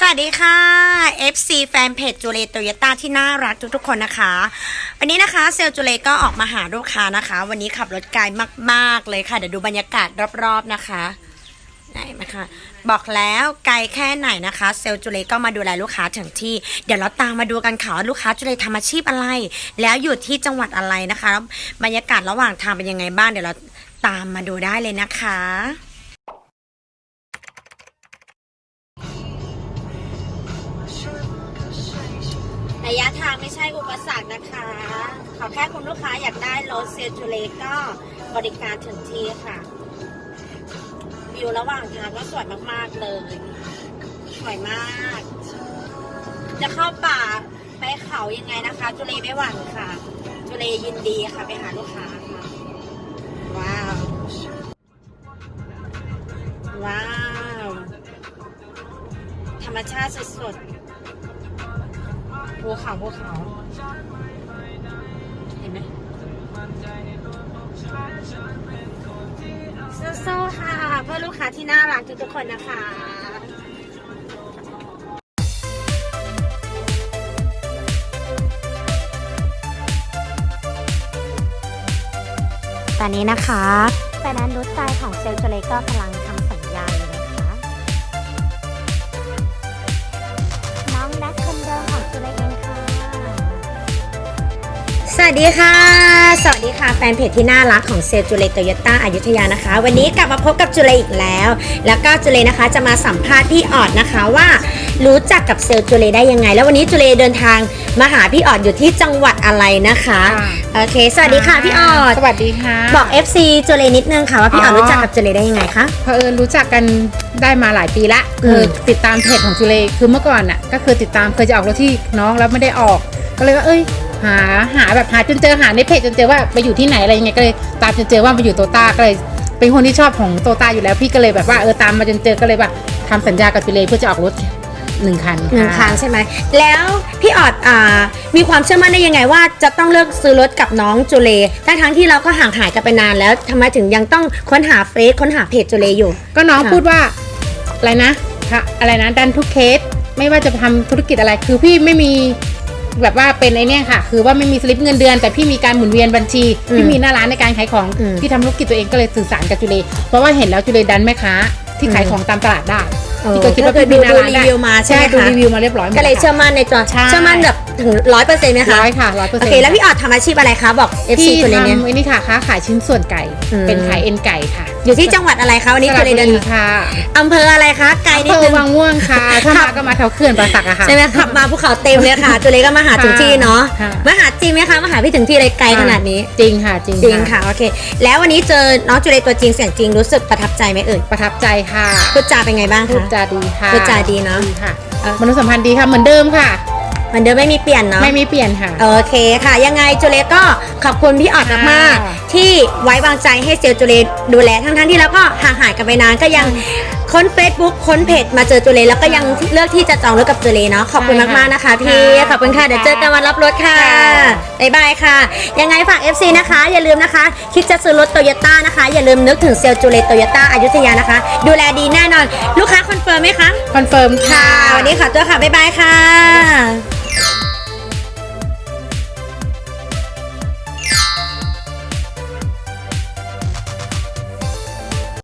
สวัสดีค่ะ FC แฟนเพจจูเลโตโยต้าที่น่ารักทุกๆคนนะคะ วันนี้นะคะเซลลจูเลก็ออกมาหาลูกค้านะคะ วันนี้ขับรถไกลมากๆเลยค่ะ เดี๋ยวดูบรรยากาศรอบๆนะคะไหนนะคะบอกแล้วไกลแค่ไหนนะคะ เซลลจูเลก็มาดูแลลูกค้าถึงที่ เดี๋ยวเราตามมาดูกันค่ะว่าลูกค้าจูเลทำอาชีพอะไร แล้วอยู่ที่จังหวัดอะไรนะคะ บรรยากาศระหว่างทางเป็นยังไงบ้างเดี๋ยวเราตามมาดูได้เลยนะคะ ระยะทางไม่ใช่อุปสรรคนะคะ ขอแค่คุณลูกค้าอยากได้รถเซลจูเลก็บริการถึงที่ค่ะ วิวระหว่างทางก็สวยมากๆเลย สวยมาก จะเข้าป่าไปเขายังไงนะคะจุเลไม่หวั่นค่ะจุเลยินดีค่ะไปหาลูกค้าค่ะ ว้าว ว้าว ธรรมชาติสดๆ ภูเขาภูเขาเห็นไหมสู้ๆค่ะ เพื่อลูกค้าที่น่ารักทุกๆคนนะคะตอนนี้นะคะแฟนนันรู้ใจของเซลล์โจเลก็กำลัง สวัสดีค่ะ สวัสดีค่ะแฟนเพจที่น่ารักของเซลจูเลโตโยต้าอายุทยานะคะ วันนี้กลับมาพบกับจุเลอีกแล้ว แล้วก็จุเลนะคะจะมาสัมภาษณ์พี่ออดนะคะว่า รู้จักกับเซลจูเลได้ยังไง แล้ววันนี้จุเลเดินทางมาหาพี่ออดอยู่ที่จังหวัดอะไรนะคะค่ะโอเค สวัสดีค่ะพี่ออดสวัสดีค่ะ บอก FC จุเลนิดนึงค่ะว่าพี่ออดอ๋อรู้จักกับจุเลได้ยังไงคะเพอเอิญรู้จักกันได้มาหลายปีละอืมคือติดตามเพจของจุเลคือเมื่อก่อนน่ะก็คือติดตามเคยจะออกรถที่น้องแล้วไม่ได้ออกก็เลยว่าเอ้ย หาหาแบบหาจนเจอหาในเพจจนเจอว่าไปอยู่ที่ไหนอะไรยังไงก็เลยตามจนเจอว่าไปอยู่โตต้าก็เลยเป็นคนที่ชอบของโตต้าอยู่แล้วพี่ก็เลยแบบว่าเออตามมาจนเจอก็เลยว่าทำสัญญากับจุเลเพื่อจะออกรถหนึ่งคันหนึ่งครั้งใช่ไหม แล้วพี่ออดอ่ามีความเชื่อมั่นได้ยังไงว่าจะต้องเลือกซื้อรถกับน้องจูเลทั้งทั้งๆที่เราก็ห่างหายกันไปนานแล้วทำไมถึงยังต้องค้นหาเฟซค้นหาเพจจูเลอยู่ ก็น้องค่ะพูดว่าอะไรนะค่ะอะไรนะดันทุกเคสไม่ว่าจะทำธุรกิจอะไรคือพี่ไม่มี แบบว่าเป็นไอเนี่ยค่ะ คือว่าไม่มีสลิปเงินเดือน แต่พี่มีการหมุนเวียนบัญชีอืมพี่มีหน้าร้านในการขายของ อืม พี่ทำธุรกิจตัวเองก็เลยสื่อสารกับจุเลเพราะว่าเห็นแล้วจุเลดันแม่ค้าที่ขายอืมของตามตลาดได้เออพี่ก็คิดว่าก็คือพี่มีหน้าดูร้านได้รีวิวมาใช่ไหมดูคะรีวิวมาเรียบร้อยหมดก็เลยค่ะเชื่อมั่นในตัวใช่ เชื่อมั่นแบบ ถึงร้อยเปอร์เซ็นต์ไหมคะร้อยค่ะร้อยเปอร์โอเซ็นต์เคแล้วพี่ออดทำอาชีพอะไรคะบอก FC พี่จูเลเนี่ย ทำไอ้นี่ค่ะค้าขายชิ้นส่วนไก่ อืม เป็นขายเอ็นไก่ค่ะอยู่ที่จังหวัดอะไรคะวันนี้จูเลเดินสระบุรีค่ะอำเภออะไรคะไกลนิดอำเภนึอง วังม่วงค่ะถ้าขัมาบ ก็มาแถวเขื่อนป่าสักอะค่ะ ใช่ไหมขับมาภูเขาเต็มเลยค่ะจูเลก็มาหาถึงที่เนาะค่ะ มาหาจริงไหมคะมาหาพี่ถึงที่เลยไกลขนาดนี้จริงค่ะจริงจริงค่ะโอเค แล้ววันนี้เจอน้องจูเลตัวจริงเสียงจริงรู้สึกประทับใจไหมเอ่ยประทับใจค่ะพูดจาเป็นไงบ้างพูดคะ จาดีค่ะพูดจาดีเนอะ ค่ะเออมนุษยสัมพันธ์ดีค่ะเหมือนเดิมค่ะ เหมือนเดิมไม่มีเปลี่ยนเนาะ ไม่มีเปลี่ยนค่ะ โอเคค่ะ ยังไงจูเลก็ขอบคุณพี่ออดมากค่ะๆที่ไว้วางใจให้เซลลจูเลดูแลทั้งๆที่แล้วก็ห่างหายกันไปนานก็ยังค้น Facebook ค้นเพจมาเจอจูเลแล้วก็ยังเลือกที่จะจองรถกับจูเลเนาะขอบคุณมากๆนะคะพี่ขอบคุณค่ะเดี๋ยวเจอกันวันรับรถค่ะ บ๊ายบายค่ะ ยังไงฝาก FC นะคะ อย่าลืมนะคะคิดจะซื้อรถโตโยต้านะคะ อย่าลืมนึกถึงเซลลจูเลโตโยต้าอายุทยานะคะ ดูแลดีแน่นอน ลูกค้าคอนเฟิร์มไหมคะ คอนเฟิร์มค่ะวันนี้ขอตัวค่ะ บ๊ายบายค่ะ